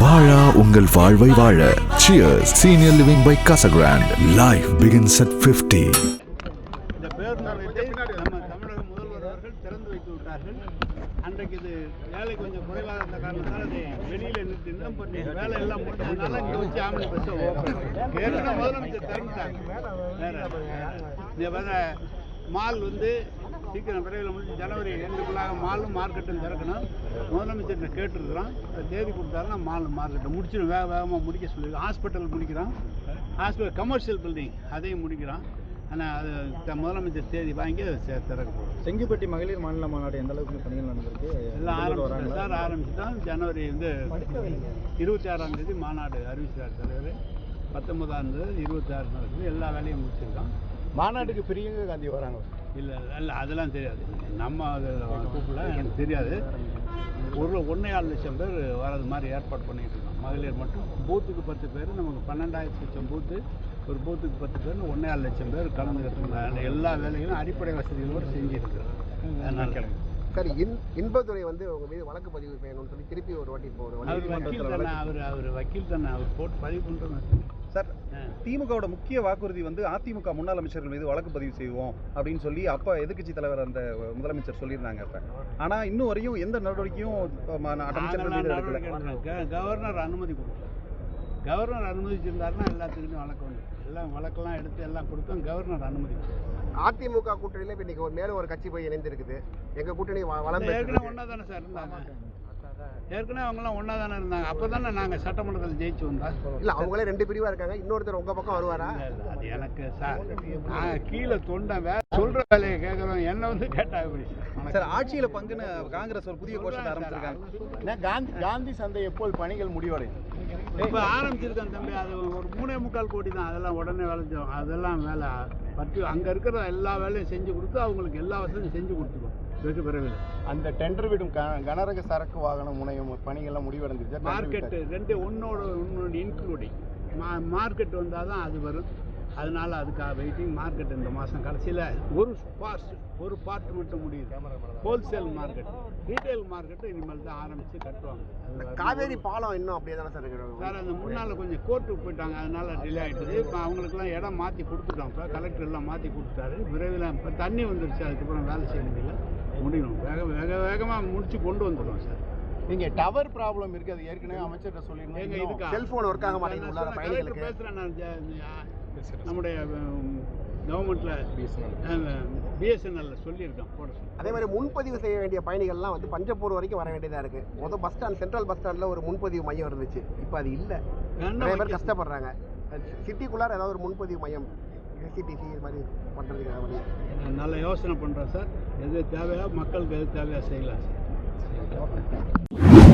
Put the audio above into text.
வாழா உங்கள் வாழ்வை வாழ. Cheers senior living by Casagrand life begins at 50 இந்த பேருந்து நம்ம தமிழக முதல்வர் அவர்கள் திறந்து வைத்து விட்டார்கள். அன்றைக்கு இது வேலை கொஞ்சம் குறைவாக இருந்த காரணத்தால் அதை வெளியில் நிறுத்தினோம் இப்போ பண்ணி வேலை எல்லாம் முடிஞ்சதுனால இங்கே வச்சு ஆம்பளை பஸ்ஸை ஓப்பன் ஏற்கனவே முதலமைச்சர் திறந்துட்டாங்க. வேற இந்த வேற மால் வந்து சீக்கிரம் விரைவில் முடிஞ்சு ஜனவரி ரெண்டுக்குள்ளாக மாலும் மார்க்கெட்டும் திறக்கணும். முதலமைச்சர்கிட்ட கேட்டுருக்குறோம். இப்போ தேதி கொடுத்தாருன்னா மால் மார்க்கெட்டை முடிச்சிடும். வேக வேகமாக முடிக்க சொல்லியிருக்கோம் ஹாஸ்பிட்டல் முடிக்கிறோம். ஹாஸ்பிட்டல் கமர்ஷியல் பில்டிங் அதையும் முடிக்கிறோம். ஆனால் அது முதலமைச்சர் தேதி வாங்கி அதை சே- திறக்க போகிறோம் செங்கிப்பட்டி மகளிர் மாநில மாநாடு எந்த அளவுக்கு பணிகள் நடந்திருக்கு? எல்லாம் ஆரம்பிச்சு? சார் ஆரம்பிச்சுட்டோம். ஜனவரி வந்து இருபத்தி ஆறாம் தேதி மாநாடு அறிவிச்சார் தலைவர். பத்தொன்பதாம் தேதி இருபத்தி ஆறு நடக்குது எல்லா வேலையும் முடிச்சிருக்கோம். மாநாட்டுக்கு பிரியங்கா காந்தி வராங்க. இல்லை இல்லை அதெல்லாம் தெரியாது. நம்ம கூப்பிடல எனக்கு தெரியாது. ஒரு ஒன்றே ஆறு லட்சம் பேர் வர்றது மாதிரி ஏற்பாடு பண்ணிட்டு இருக்கோம். மகளிர் மட்டும். பூத்துக்கு பத்து பேர் நமக்கு பன்னெண்டாயிரத்து லட்சம் பூத்து. ஒரு பூத்துக்கு பத்து பேர் ஒன்றே ஆறு லட்சம் பேர் கலந்துக்கிட்டு எல்லா வேலைகளும் அடிப்படை வசதிகளோடு செஞ்சுருக்கிறோம். அதனால் சார் இன் இன்பதுரை வந்து உங்க மீது வழக்கு பதிவு செய்யணும்னு சொல்லி திருப்பி ஒரு வாட்டி இப்போ ஒரு அவர் வழக்கு வக்கீல் தானே அவர் அவர் வக்கீல் தானே அவர் போட்டு பதிவு பண்ணுறோம் சார் திமுகவோட முக்கிய வாக்குறுதி வந்து அதிமுக முன்னாள் அமைச்சர்கள் மீது வழக்கு பதிவு செய்வோம் அப்படின்னு சொல்லி அப்ப எதிர்க்கட்சி தலைவர் அந்த முதலமைச்சர் சொல்லியிருந்தாங்க அப்ப. ஆனா இன்னும் வரையும் எந்த நடவடிக்கையும் இப்ப கவர்னர் அனுமதி கொடுக்கல. கவர்னர் அனுமதிச்சிருந்தாருன்னா எல்லாத்துக்குமே வழக்கு வந்து எல்லாம் வழக்கெல்லாம் எடுத்து எல்லாம் கொடுத்தோம் கவர்னர் அனுமதி. அதிமுக கூட்டணியில இப்ப இன்னைக்கு ஒரு மேலும் ஒரு கட்சி போய் இணைந்திருக்குது. எங்க கூட்டணி வ- வளம் ஏற்கனவே பெற்றிருக்கு. ஒன்றா தானே சார் இருந்தாங்க? ஏற்கனவே அவங்களாம் ஒன்றா தானே இருந்தாங்க. அப்போ தானே நாங்கள் சட்டமன்றத்தில் ஜெயிச்சு வந்தோம். இல்ல அவங்களே ரெண்டு பிரிவா இருக்காங்க. இன்னொருத்தர் உங்க பக்கம் வருவாரா? அது எனக்கு சார் நான் கீழே தொண்டேன் வே சொல்கிற வேலையை கேட்குறோம் என்ன வந்து கேட்டா எப்படி? சார் ஆட்சியில பங்குன்னு காங்கிரஸ் ஒரு புதிய கோஷத்தை ஆரம்பிச்சிருக்காங்க. காந்தி காந்தி சந்தை எப்போது பணிகள் முடிவடையும்? இப்போ ஆரம்பிச்சிருக்கேன் தம்பி. அது ஒரு மூணே முக்கால் கோடி தான். அதெல்லாம் உடனே விளைஞ்சோம். அதெல்லாம் வேலை. பத்து அங்கே இருக்கிற எல்லா வேலையும் செஞ்சு கொடுத்து அவங்களுக்கு எல்லா வசதியும் செஞ்சு கொடுத்துருவோம் வெகு விரைவில். அந்த டெண்டர் விடும் கனரக சரக்கு வாகன முனையம் பணிகள்லாம் முடிவடைஞ்சிருச்சு. மார்க்கெட்டு ரெண்டு ஒன்னோட ஒன்னோட இன்க்ளூடிங் மா மார்க்கெட் வந்தால் தான் அது வரும். அதனால அதுக்காக வெயிட்டிங் மார்க்கெட் இந்த மாதம் கடைசியில் ஒரு பார்ட் ஒரு பார்ட் மட்டும் முடியுது. ஹோல்சேல் மார்க்கெட் ரீட்டைல் மார்க்கெட்டு இனிமேல் தான் ஆரம்பித்து கட்டுவாங்க. காவேரி பாலம் இன்னும் அப்படியே தானே சார் இருக்கு சார் அந்த முன்னால் கொஞ்சம் கோர்ட்டுக்கு போயிட்டாங்க. அதனால டிலே ஆகிட்டுது இப்போ அவங்களுக்குலாம் இடம் மாற்றி கொடுத்துட்டோம். இப்போ கலெக்டர் எல்லாம் மாற்றி கொடுத்துட்டாரு. விரைவில் இப்போ தண்ணி வந்துருச்சு. அதுக்கப்புறம் வேலை செய்ய முடியல. முடியணும். வேக வேக வேகமாக முடிச்சு கொண்டு வந்துடுவோம் சார். நீங்க டவர் ப்ராப்ளம் இருக்கு அது ஏற்கனவே அமைச்சர்கிட்ட எங்க சொல்லிருந்தீங்க செல்போன் ஒர்க் ஆக மாட்டேங்குது பயணிகளுக்கு பேசுகிறேன் நான் நம்முடைய கவர்மெண்ட்டில் பிஎஸ்என்எல்ல சொல்லியிருக்கேன் போட சொல்லி. அதே மாதிரி முன்பதிவு செய்ய வேண்டிய பயணிகள்லாம் வந்து பஞ்சப்பூர் வரைக்கும் வர வேண்டியதா இருக்கு. முதல் பஸ் ஸ்டாண்ட் சென்ட்ரல் பஸ் ஸ்டாண்ட்ல ஒரு முன்பதிவு மையம் இருந்துச்சு. இப்போ அது இல்ல. நிறைய பேர் கஷ்டப்படுறாங்க. சிட்டிக்குள்ளார ஏதாவது ஒரு முன்பதிவு மையம். எஸ்சிடிசி இது மாதிரி மாதிரி நான் நல்ல யோசனை பண்ணுறேன் சார். எது தேவையோ மக்களுக்கு எது தேவையோ செய்யலாம் சார்.